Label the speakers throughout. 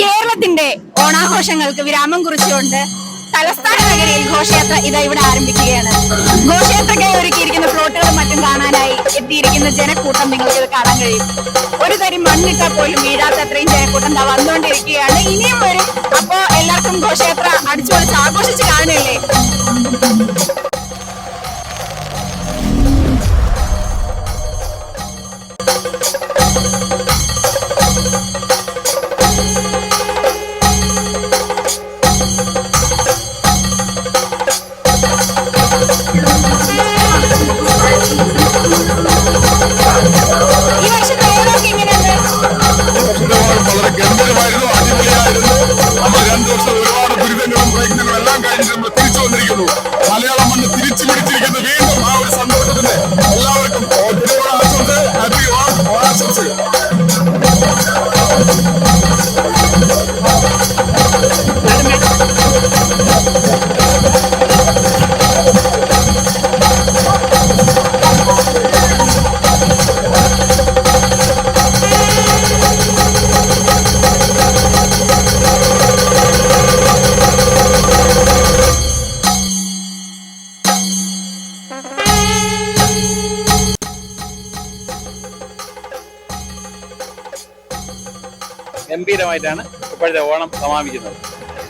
Speaker 1: കേരളത്തിന്റെ ഓണാഘോഷങ്ങൾക്ക് വിരാമം കുറിച്ചുകൊണ്ട് തലസ്ഥാന നഗരിയിൽ ഘോഷയാത്ര ഇതാ ഇവിടെ ആരംഭിക്കുകയാണ്. ഘോഷയാത്രക്കായി ഒരുക്കിയിരിക്കുന്ന പ്ലോട്ടുകളും മറ്റും കാണാനായി എത്തിയിരിക്കുന്ന ജനക്കൂട്ടം നിങ്ങൾക്ക് ഇത് കാണാൻ കഴിയും. ഒരു തരി മണ്ണിട്ടാൽ പോലും വീഴാത്ത അത്രയും ജനക്കൂട്ടം വന്നുകൊണ്ടിരിക്കുകയാണ്. ഇനിയും വരും അപ്പോ എല്ലാവർക്കും ഘോഷയാത്ര അടിച്ചുപൊളിച്ച് ആഘോഷിച്ച് കാണുന്നില്ലേ
Speaker 2: Ladies
Speaker 3: ഗംഭീരമായിട്ടാണ് ഇപ്പോഴത്തെ ഓണം സമാപിക്കുന്നത്.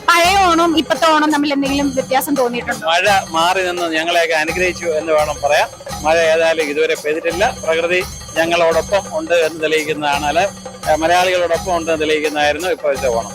Speaker 1: പഴയ ഓണം ഇപ്പത്തെ ഓണം തമ്മിൽ എന്തെങ്കിലും വ്യത്യാസം തോന്നിയിട്ടുണ്ട്?
Speaker 3: മഴ മാറി നിന്ന് ഞങ്ങളെയൊക്കെ അനുഗ്രഹിച്ചു എന്ന് വേണം പറയാം മഴ ഏതായാലും ഇതുവരെ പെയ്തിട്ടില്ല. പ്രകൃതി ഞങ്ങളോടൊപ്പം ഉണ്ട് എന്ന് തെളിയിക്കുന്നതാണ് അല്ലെ? മലയാളികളോടൊപ്പം ഉണ്ട് എന്ന് തെളിയിക്കുന്നതായിരുന്നു ഇപ്പോഴത്തെ ഓണം.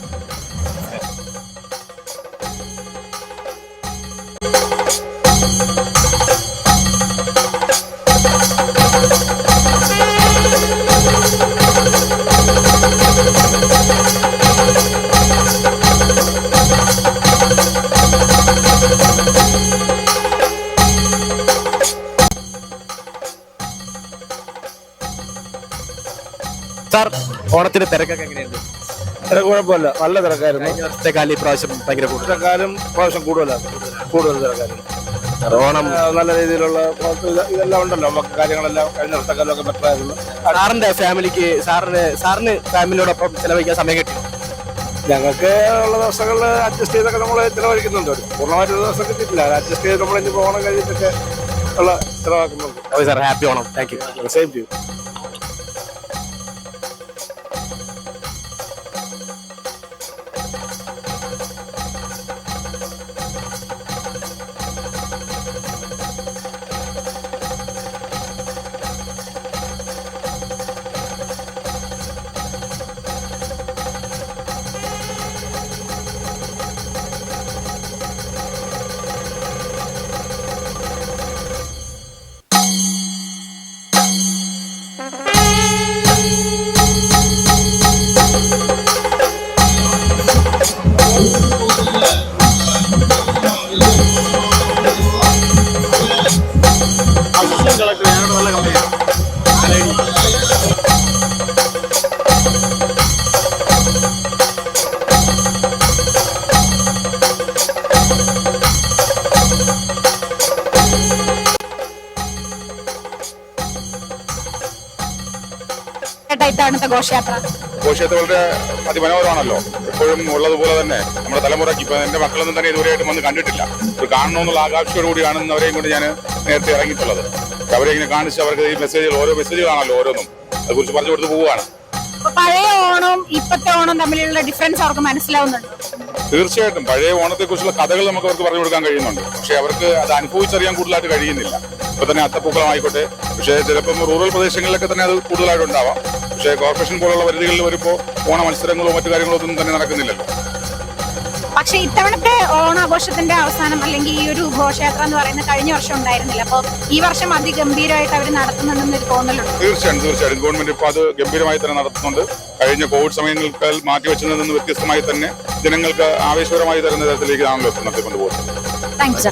Speaker 4: സാർ ഓണത്തിന്റെ തിരക്കൊക്കെ എങ്ങനെയുണ്ട്?
Speaker 5: തിരക്ക് കുഴപ്പമില്ല. നല്ല തിരക്കായിരുന്നു.
Speaker 4: കഴിഞ്ഞ വർഷത്തെ കാലം ഇപ്രാവശ്യം ഭയങ്കര കൂടുതൽ.
Speaker 5: തിരക്കാരും പ്രാവശ്യം കൂടുതലാണ് കൂടുതൽ തിരക്കായിരുന്നു.
Speaker 4: ഓണം
Speaker 5: നല്ല രീതിയിലുള്ള ഇത് ഇതെല്ലാം ഉണ്ടല്ലോ. നമുക്ക് കാര്യങ്ങളെല്ലാം കഴിഞ്ഞ വർഷക്കാലമൊക്കെ ബെറ്റർ ആയിരുന്നു.
Speaker 4: സാറിന്റെ ഫാമിലിക്ക് സാറിന് സാറിന് ഫാമിലിയോടൊപ്പം ചെലവഴിക്കാൻ സമയം കിട്ടി
Speaker 5: ഞങ്ങൾക്ക് ഉള്ള ദിവസങ്ങളിൽ അഡ്ജസ്റ്റ് ചെയ്തൊക്കെ നമ്മൾ ചിലവഴിക്കുന്നുണ്ട്. ഒരു പൂർണമായിട്ട് ഒരു ദിവസം കിട്ടിയിട്ടില്ല. അഡ്ജസ്റ്റ് ചെയ്ത് നമ്മൾ ഇനി ഓണം കഴിഞ്ഞിട്ടൊക്കെ ഉള്ള ചിലവാക്കുന്നുണ്ട്.
Speaker 4: Okay sir happy Onam. Thank you.
Speaker 5: Same Thank
Speaker 1: you. ഇത്തവണത്തെ ഘോഷയാത്ര.
Speaker 2: ഘോഷയാത്ര വളരെ അതിമനോഹരമാണല്ലോ. എപ്പോഴും ഉള്ളതുപോലെ തന്നെ നമ്മുടെ തലമുറയ്ക്ക് ഇപ്പൊ എന്റെ മക്കളൊന്നും തന്നെ ഇതുവരെയായിട്ടും വന്ന് കണ്ടിട്ടില്ല. ഇത് കാണണമെന്നുള്ള ആകാംക്ഷയോടുകൂടി കാണുന്നവരെയും കൊണ്ട് ഞാൻ നേരത്തെ ഇറങ്ങിയിട്ടുള്ളത്. അവരെ ഇങ്ങനെ കാണിച്ച് അവർക്ക് ഈ മെസ്സേജുകൾ ഓരോ മെസ്സേജുകളാണല്ലോ ഓരോന്നും. അതുകുറിച്ച് പറഞ്ഞു കൊടുത്ത് പോവുകയാണ്.
Speaker 1: അപ്പൊ പഴയ ഓണവും ഇപ്പത്തെ ഓണവും തമ്മിലുള്ള ഡിഫറൻസ് അവർക്ക് മനസ്സിലാവുന്നുണ്ട്.
Speaker 2: തീർച്ചയായിട്ടും. പഴയ ഓണത്തെ കുറിച്ചുള്ള കഥകൾ നമുക്ക് അവർക്ക് പറഞ്ഞു കൊടുക്കാൻ കഴിയുന്നുണ്ട്. പക്ഷെ അവർക്ക് അത് അനുഭവിച്ചറിയാൻ കൂടുതലായിട്ട് കഴിയുന്നില്ല. ഇപ്പൊ തന്നെ അത്തപ്പൂക്കളമായിക്കോട്ടെ പക്ഷേ ചിലപ്പം റൂറൽ പ്രദേശങ്ങളിലൊക്കെ തന്നെ അത് കൂടുതലായിട്ട് ഉണ്ടാവാം പക്ഷേ കോർപ്പറേഷൻ പോലുള്ള പരിധികളിൽ വരുമ്പോൾ ഓണ മത്സരങ്ങളോ മറ്റു കാര്യങ്ങളോ ഒന്നും തന്നെ നടക്കുന്നില്ലല്ലോ.
Speaker 1: പക്ഷെ ഇത്തവണത്തെ ഓണാഘോഷത്തിന്റെ അവസാനം അല്ലെങ്കിൽ ഈ ഒരു ഘോഷയാത്ര എന്ന് പറയുന്നത് കഴിഞ്ഞ വർഷം ഉണ്ടായിരുന്നില്ല. അപ്പൊ ഈ വർഷം അതിഗംഭീരമായിട്ട് അവർ നടത്തുന്നുണ്ടെന്ന് ഒരു തോന്നലുണ്ട്.
Speaker 2: തീർച്ചയായും തീർച്ചയായും. ഗവൺമെന്റ് ഇപ്പോൾ അത് ഗംഭീരമായി തന്നെ നടത്തുന്നുണ്ട്. കഴിഞ്ഞ കോവിഡ് സമയങ്ങൾക്ക് മാറ്റിവെച്ചതിൽ നിന്ന് വ്യത്യസ്തമായി തന്നെ ജനങ്ങൾക്ക് ആവേശപരമായി തരുന്ന തരത്തിലേക്ക് ആണല്ലോ നടത്തിക്കൊണ്ടുപോകുന്നത്
Speaker 1: താങ്ക് യു